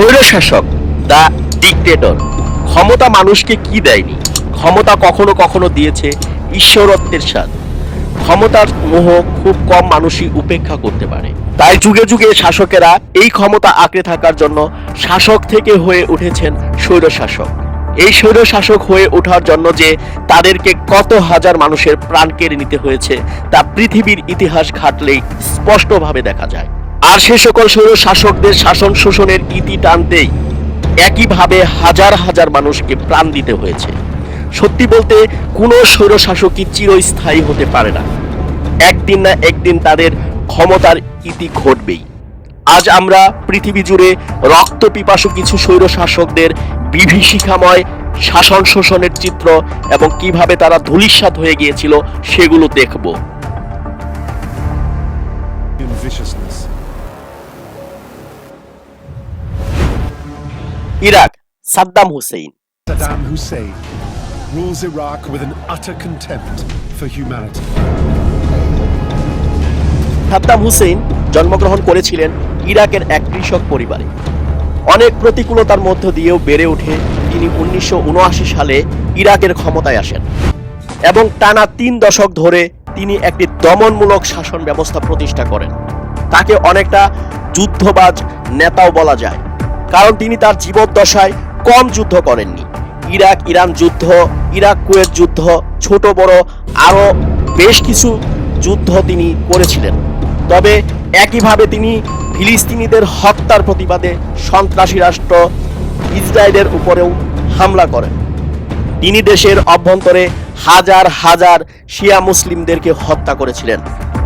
স্বৈরশাসক, the dictator, ক্ষমতা মানুষকে কি দেয়নি? ক্ষমতা কখনো কখনো দিয়েছে ঈশ্বরত্বের স্বাদ। ক্ষমতার মোহ খুব কম মানুষই উপেক্ষা করতে পারে। তাই যুগে যুগে শাসকেরা এই ক্ষমতা আঁকড়ে থাকার জন্য শাসক থেকে হয়ে উঠেছেন স্বৈরশাসক। এই স্বৈরশাসক হয়ে ওঠার জন্য যে তাদেরকে কত হাজার মানুষের প্রাণ কেড়ে নিতে হয়েছে, তা পৃথিবীর ইতিহাস ঘাটলেই স্পষ্টভাবে দেখা যায়। আর সে সকল স্বৈর শাসকদের শাসন শোষণের ইতি টানতেই একইভাবে হাজার হাজার মানুষকে প্রাণ দিতে হয়েছে। সত্যি বলতে, কোনো স্বৈর শাসকই চিরস্থায়ী হতে পারে না। একদিন না একদিন তাদের ক্ষমতার ইতি ঘটবেই। আজ আমরা পৃথিবী জুড়ে রক্ত পিপাসু কিছু স্বৈর শাসকদের বিভীষিকাময় শাসন শোষণের চিত্র এবং কীভাবে তারা ধূলিসাৎ হয়ে গিয়েছিল সেগুলো দেখব। Iraq Saddam Hussein Saddam Hussein rules Iraq with an utter contempt for humanity. Saddam Hussein জন্মগ্রহণ করেছিলেন ইরাকের এক কৃষক পরিবারে। অনেক প্রতিকূলতার মধ্য দিয়েও বেড়ে ওঠে তিনি উনিশশো উনআশি সালে ইরাকের ক্ষমতায় আসেন এবং টানা তিন দশক ধরে তিনি একটি দমনমূলক শাসন ব্যবস্থা প্রতিষ্ঠা করেন। তাকে অনেকটা যুদ্ধবাজ নেতাও বলা যায়। কারণ তিনি তার জীবদ্দশায় কম যুদ্ধ করেননি। ইরাক, ইরান যুদ্ধ, ইরাক কুয়েত যুদ্ধ, ছোট, বড়, আরও বেশ কিছু যুদ্ধ তিনি করেছিলেন। তবে একইভাবে তিনি ফিলিস্তিনিদের হত্যার প্রতিবাদে সন্ত্রাসী রাষ্ট্র ইসরায়েলের উপরেও হামলা করেন। তিনি দেশের অভ্যন্তরে হাজার হাজার শিয়া মুসলিমদেরকে হত্যা করেছিলেন।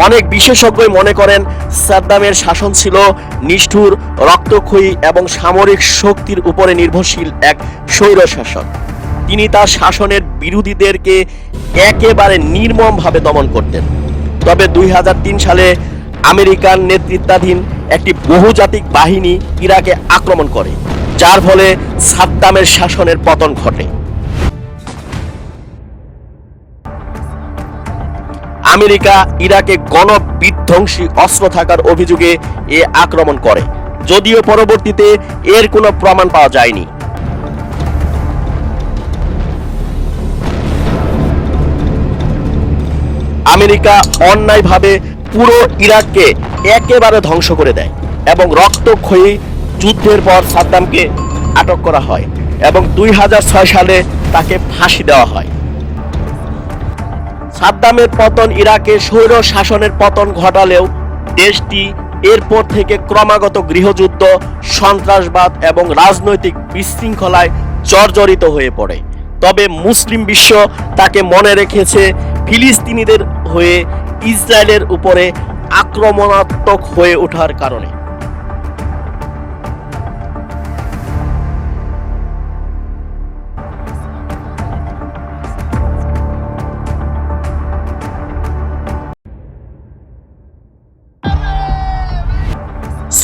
অনেক বিশেষজ্ঞই মনে করেন সাদ্দামের শাসন ছিল নিষ্ঠুর, রক্তক্ষয়ী এবং সামরিক শক্তির উপরে নির্ভরশীল এক স্বৈর শাসন তিনি তার শাসনের বিরোধীদেরকে একেবারে নির্মমভাবে দমন করতেন। তবে দুই হাজার তিন সালে আমেরিকান নেতৃত্বাধীন একটি বহুজাতিক বাহিনী ইরাকে আক্রমণ করে, যার ফলে সাদ্দামের শাসনের পতন ঘটে। আমেরিকা ইরাকে গণবিধ্বংসী অস্ত্র থাকার অভিযোগে এ আক্রমণ করে। যদিও পরবর্তীতে এর কোনো প্রমাণ পাওয়া যায়নি। আমেরিকা অন্যায়ভাবে পুরো ইরাককে একেবারে ধ্বংস করে দেয় এবং রক্তক্ষয়ী যুদ্ধের পর সাদ্দামকে আটক করা হয় এবং দুই হাজার ছয় সালে তাকে ফাঁসি দেওয়া হয়। সাদ্দামের পতন ইরাকে স্বৈর শাসনের পতন ঘটালেও দেশটি এরপর থেকে ক্রমাগত গৃহযুদ্ধ, সন্ত্রাসবাদ এবং রাজনৈতিক বিশৃঙ্খলায় জর্জরিত হয়ে পড়ে। তবে মুসলিম বিশ্ব তাকে মনে রেখেছে ফিলিস্তিনিদের হয়ে ইসরায়েলের উপরে আক্রমণাত্মক হয়ে ওঠার কারণে।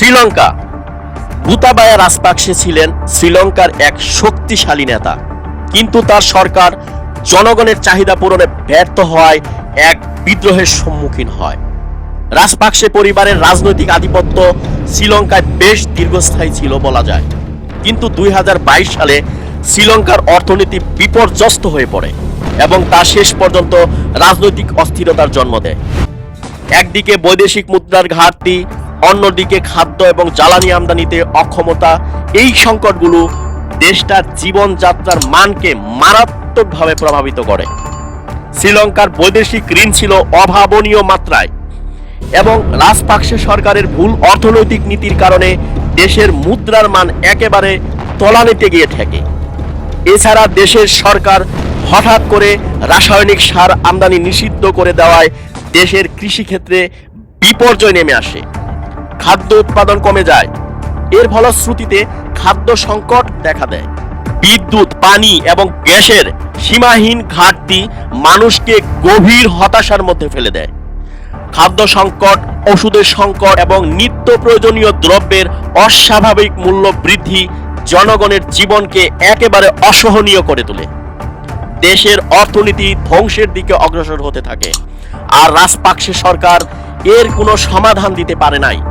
শ্রীলঙ্কা। গুতাবায়া রাজপাকসে ছিলেন শ্রীলঙ্কার এক শক্তিশালী নেতা। কিন্তু তার সরকার জনগণের চাহিদা পূরণে ব্যর্থ হওয়ায় এক বিদ্রোহের সম্মুখীন হয়। রাজপাকসে পরিবারের রাজনৈতিক আধিপত্য শ্রীলঙ্কায় বেশ দীর্ঘস্থায়ী ছিল বলা যায়। কিন্তু দুই হাজার বাইশ সালে শ্রীলঙ্কার অর্থনীতি বিপর্যস্ত হয়ে পড়ে এবং তা শেষ পর্যন্ত রাজনৈতিক অস্থিরতার জন্ম দেয়। একদিকে বৈদেশিক মুদ্রার ঘাটতি অন্যদিকে খাদ্য এবং জ্বালানি আমদানিতে অক্ষমতা, এই সংকটগুলো দেশটার জীবনযাত্রার মানকে মারাত্মকভাবে প্রভাবিত করে। শ্রীলঙ্কার বৈদেশিক ঋণ ছিল অভাবনীয় মাত্রায় এবং রাজপাকসে সরকারের ভুল অর্থনৈতিক নীতির কারণে দেশের মুদ্রার মান একেবারে তলানিতে গিয়ে থাকে এছাড়া দেশের সরকার হঠাৎ করে রাসায়নিক সার আমদানি নিষিদ্ধ করে দেওয়ায় দেশের কৃষিক্ষেত্রে বিপর্যয় নেমে আসে। খাদ্য উৎপাদন কমে যায়। এর ফলশ্রুতিতে খাদ্য সংকট দেখা দেয়। বিদ্যুৎ, পানি এবং গ্যাসের সীমাহীন ঘাটতি মানুষকে গভীর হতাশার মধ্যে ফেলে দেয়। খাদ্য সংকট, ওষুধের সংকট এবং নিত্য প্রয়োজনীয় দ্রব্যের অস্বাভাবিক মূল্য বৃদ্ধি জনগণের জীবনকে একেবারে অসহনীয় করে তোলে। দেশের অর্থনীতি ধ্বংসের দিকে অগ্রসর হতে থাকে। আর রাজপাকসে সরকার এর কোনো সমাধান দিতে পারে নাই।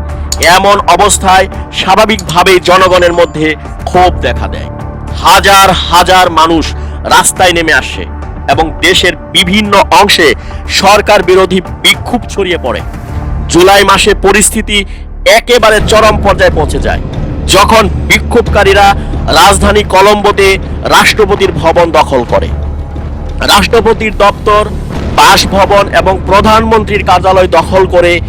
এমন অবস্থায় স্বাভাবিকভাবেই জনগণের মধ্যে ক্ষোভ দেখা দেয়। হাজার হাজার মানুষ রাস্তায় নেমে আসে এবং দেশের বিভিন্ন অংশে সরকার বিরোধী বিক্ষোভ ছড়িয়ে পড়ে। জুলাই মাসে পরিস্থিতি একেবারে চরম পর্যায়ে পৌঁছে যায়। যখন বিক্ষোভকারীরা রাজধানী কলম্বোতে রাষ্ট্রপতির ভবন দখল করে। রাষ্ট্রপতির দপ্তর, বাসভবন এবং প্রধানমন্ত্রীর কার্যালয় দখল করে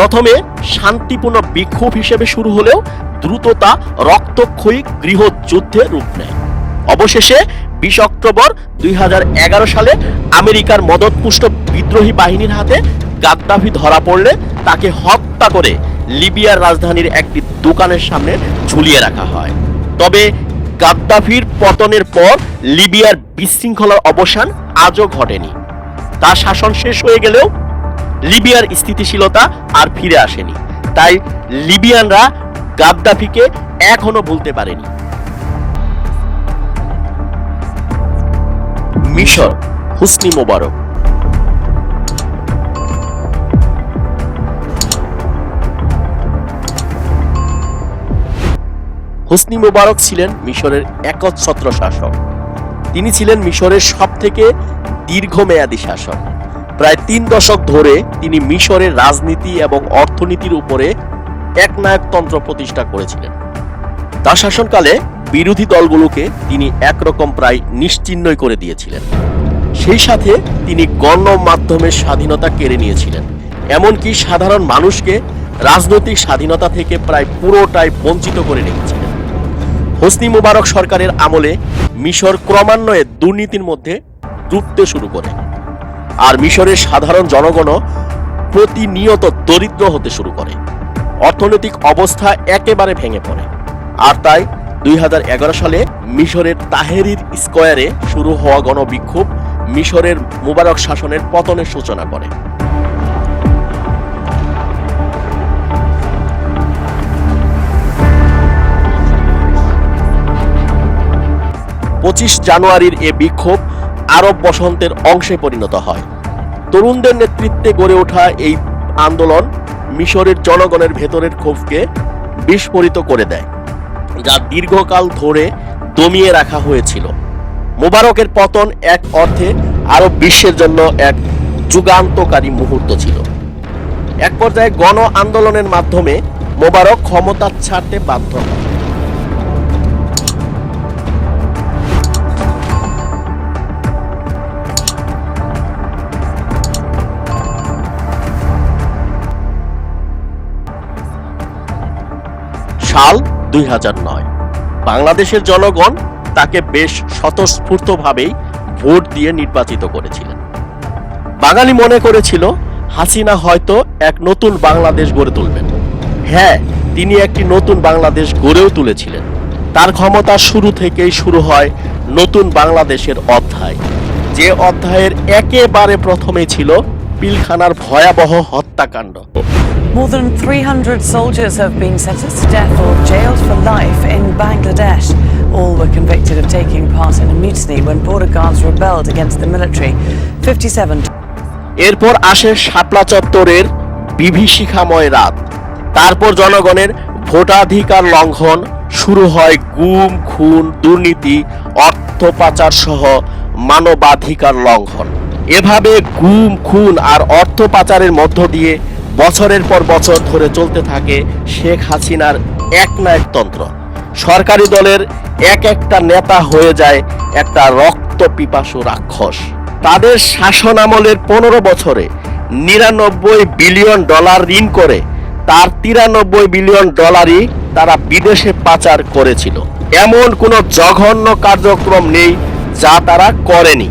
প্রথমে শান্তিপূর্ণ বিক্ষোভ হিসেবে শুরু হলেও দ্রুত তা রক্তক্ষয়ী গৃহযুদ্ধে রূপ নেয়। অবশেষে বিশ অক্টোবর দুই সালে আমেরিকার মদতপুষ্ট বিদ্রোহী বাহিনীর হাতে গাদ্দাফি ধরা পড়লে তাকে হত্যা করে লিবিয়ার রাজধানীর একটি দোকানের সামনে ঝুলিয়ে রাখা হয়। তবে গাদ্দাফির পতনের পর লিবিয়ার বিশৃঙ্খলার অবসান আজও ঘটেনি। তার শাসন শেষ হয়ে গেলেও লিবিয়ার স্থিতিশীলতা আর ফিরে আসেনি। তাই লিবিয়ানরা গাদ্দাফিকে এখনও ভুলতে পারেনি। মিশর, হুসনি মোবারক। হুসনি মোবারক ছিলেন মিশরের একচ্ছত্র শাসক। তিনি ছিলেন মিশরের সবথেকে দীর্ঘমেয়াদী শাসক। প্রায় তিন দশক ধরে তিনি মিশরের রাজনীতি এবং অর্থনীতির উপরে একনায়কতন্ত্র প্রতিষ্ঠা করেছিলেন। তার শাসনকালে বিরোধী দলগুলোকে তিনি একরকম প্রায় নিশ্চিহ্নই করে দিয়েছিলেন। সেই সাথে তিনি গণমাধ্যমের স্বাধীনতা কেড়ে নিয়েছিলেন। এমনকি সাধারণ মানুষকে রাজনৈতিক স্বাধীনতা থেকে প্রায় পুরোটাই বঞ্চিত করে রেখেছিলেন। হোসনি মুবারক সরকারের আমলে মিশর ক্রমান্বয়ে দুর্নীতির মধ্যে ডুবতে শুরু করে। আর মিশরের সাধারণ জনগণও প্রতিনিয়ত দরিদ্র হতে শুরু করে। অর্থনৈতিক অবস্থা একেবারে ভেঙে পড়ে। আর তাই দুই হাজার এগারো সালে মিশরের তাহেরির স্কোয়ারে শুরু হওয়া গণবিক্ষোভ মিশরের মুবারক শাসনের পতনের সূচনা করে। পঁচিশ জানুয়ারির এ বিক্ষোভ আরব বসন্তের অংশে পরিণত হয়। তরুণদের নেতৃত্বে গড়ে ওঠা এই আন্দোলন মিশরের জনগণের ভেতরের ক্ষোভকে বিস্ফোরিত করে দেয়, যা দীর্ঘকাল ধরে দমিয়ে রাখা হয়েছিল। মোবারকের পতন এক অর্থে আরব বিশ্বের জন্য এক যুগান্তকারী মুহূর্ত ছিল। এক পর্যায়ে গণ আন্দোলনের মাধ্যমে মোবারক ক্ষমতা ছাড়তে বাধ্য হয়। সাল দুই বাংলাদেশের জনগণ তাকে বেশ স্বতঃস্ফূর্তভাবেই ভোট দিয়ে নির্বাচিত করেছিলেন। বাঙালি মনে করেছিল, হাসিনা হয়তো এক নতুন বাংলাদেশ গড়ে তুলবেন। হ্যাঁ তিনি একটি নতুন বাংলাদেশ গড়েও তুলেছিলেন। তার ক্ষমতা শুরু থেকেই শুরু হয় নতুন বাংলাদেশের অধ্যায়। যে অধ্যায়ের একেবারে প্রথমে ছিল পিলখানার ভয়াবহ হত্যাকাণ্ড। More than 300 soldiers have been sentenced to death or jailed for life in Bangladesh. All were convicted of taking part in a mutiny when border guards rebelled against the military. 57 এরপর আসে শাপলা চত্বরের বিভীষিকাময় রাত তারপর জনগণের ভোটাধিকার লঙ্ঘন শুরু হয় গুম খুন দুর্নীতি অর্থ পাচার সহ মানবাধিকার লঙ্ঘন এভাবে গুম খুন আর অর্থ পাচারের মধ্য দিয়ে বছরের পর বছর ধরে চলতে থাকে শেখ হাসিনার একনায়কতন্ত্র সরকারি দলের এক একটা নেতা হয়ে যায় একটা রক্ত পিপাসু রাক্ষস। তাদের শাসন আমলের পনেরো বছরে নিরানব্বই বিলিয়ন ডলার ঋণ করে, তার তিরানব্বই বিলিয়ন ডলারই তারা বিদেশে পাচার করেছিল। এমন কোনো জঘন্য কার্যক্রম নেই যা তারা করেনি।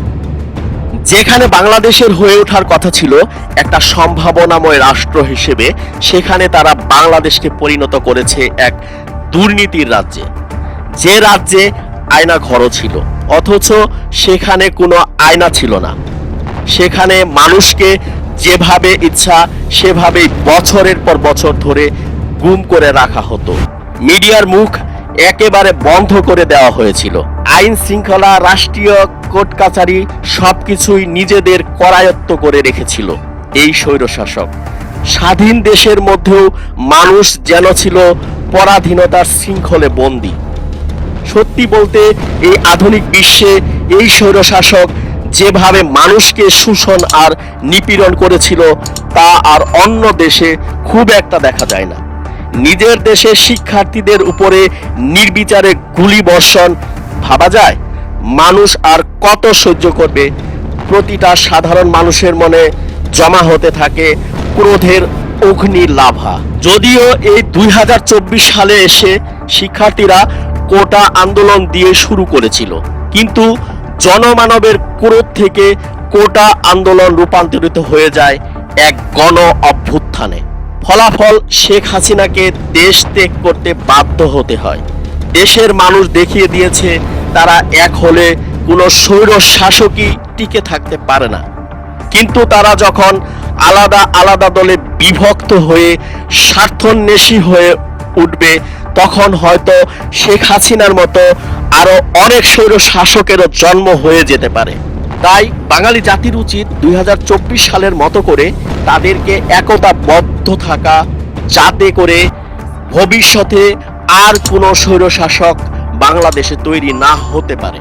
যেখানে বাংলাদেশের হয়ে ওঠার কথা ছিল একটা সম্ভাবনাময় রাষ্ট্র হিসেবে, সেখানে তারা বাংলাদেশকে পরিণত করেছে এক দুর্নীতির রাজ্যে। যে রাজ্যে আয়না ঘরও ছিল, অথচ সেখানে কোনো আয়না ছিল না। সেখানে মানুষকে যেভাবে ইচ্ছা, সেভাবেই বছরের পর বছর ধরে গুম করে রাখা হতো। মিডিয়ার মুখ একেবারে বন্ধ করে দেওয়া হয়েছিল। আইন শৃঙ্খলা, রাষ্ট্রীয় কোর্ট কাছারি সবকিছুই নিজেদের করায়ত্ত করে রেখেছিল এই স্বৈরশাসক। স্বাধীন দেশের মধ্যেও মানুষ যেন ছিল পরাধীনতার শৃঙ্খলে বন্দী। সত্যি বলতে, এই আধুনিক বিশ্বে এই স্বৈরশাসক যেভাবে মানুষকে শোষণ আর নিপীড়ন করেছিল, তা আর অন্য দেশে খুব একটা দেখা যায় না। নিজের দেশের শিক্ষার্থীদের উপরে নির্বিচারে গুলি বর্ষণ ভাবা যায়? মানুষ আর কত সহ্য করবে? প্রতিটা সাধারণ মানুষের মনে জমা হতে থাকে ক্রোধের অগ্নি লাভা যদিও এই দুই হাজার চব্বিশ সালে এসে শিক্ষার্থীরা কোটা আন্দোলন দিয়ে শুরু করেছিল, কিন্তু জনমানবের ক্রোধ থেকে কোটা আন্দোলন রূপান্তরিত হয়ে যায় এক গণ অভ্যুত্থানে। ফলাফল শেখ হাসিনাকে দেশ ত্যাগ করতে বাধ্য হতে হয়। দেশের মানুষ দেখিয়ে দিয়েছে, তারা এক হলে কোনো স্বৈর শাসকই টিকে থাকতে পারে না। কিন্তু তারা যখন আলাদা আলাদা দলে বিভক্ত হয়ে স্বার্থন্বেষী হয়ে উঠবে, তখন হয়তো শেখ হাসিনার মতো আরও অনেক স্বৈর শাসকেরও জন্ম হয়ে যেতে পারে। তাই বাঙালি জাতির উচিত দুই হাজার চব্বিশ সালের মতো করে তাদেরকে একতাবদ্ধ থাকা যাতে করে ভবিষ্যতে আর কোনো স্বৈরশাসক বাংলাদেশে তৈরি না হতে পারে।